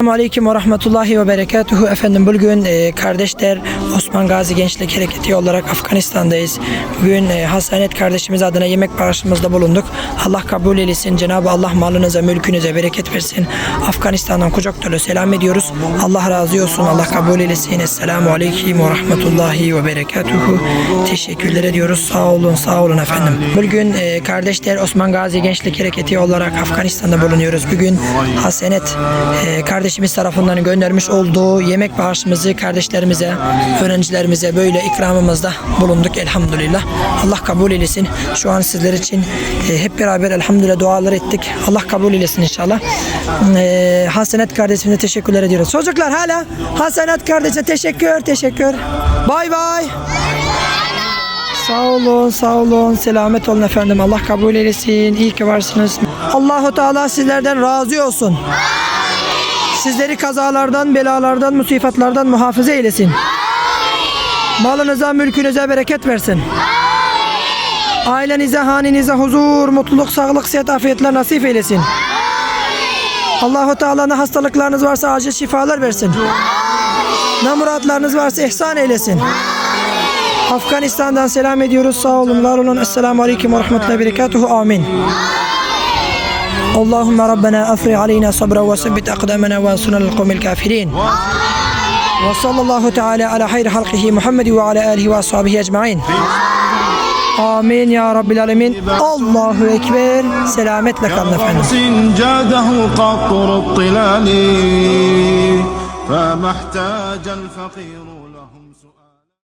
Selamun Aleyküm ve Rahmetullahi ve Berekatuhu. Efendim bugün e, kardeşler Osman Gazi Gençlik Hareketi olarak Afganistan'dayız. Bugün e, Hasanet kardeşimiz adına yemek bağışımızda bulunduk. Allah kabul eylesin. Cenab-ı Allah malınıza, mülkünüze bereket versin. Afganistan'dan kucak dolu selam ediyoruz. Allah razı olsun. Allah kabul eylesin. Esselamu Aleyküm ve Rahmetullahi ve Berekatuhu. Teşekkürler ediyoruz. Sağ olun, sağ olun efendim. Bugün e, kardeşler Osman Gazi Gençlik Hareketi olarak Afganistan'da bulunuyoruz. Bugün Hasenet e, kardeşimiz tarafından göndermiş olduğu yemek bağışımızı kardeşlerimize, öğrencilerimize böyle ikramımızda bulunduk elhamdülillah. Allah kabul eylesin. Şu an sizler için e, hep beraber elhamdülillah dualar ettik. Allah kabul eylesin inşallah. E, Hasenet kardeşimize teşekkürler ediyoruz. Çocuklar hala Hasenet kardeşe teşekkür, teşekkür. Bay bay. Sağ olun, sağ olun. Selamet olun efendim. Allah kabul eylesin. İyi ki varsınız. Allahu Teala sizlerden razı olsun. Sizleri kazalardan, belalardan, musifatlardan muhafaza eylesin. Malınıza, mülkünüze bereket versin. Ailenize, hanenize huzur, mutluluk, sağlık, sıhhat, afiyetler nasip eylesin. Allahu Teala ne hastalıklarınız varsa acil şifalar versin. Ne muratlarınız varsa ihsan eylesin. Afganistan'dan selam ediyoruz. Sağ olun, var olun. Esselamu Aleyküm ve Rahmetullahi Berekatuhu. Amin. اللهم ربنا أفرغ علينا صبرا وثبت أقدامنا وانصرنا للقوم الكافرين. وصلى الله تعالى على خير خلقه محمد وعلى آله وأصحابه أجمعين. آمين يا رب العالمين. الله أكبر. selametle kalın efendim. جاده قطر الطلال فما احتاج الفقير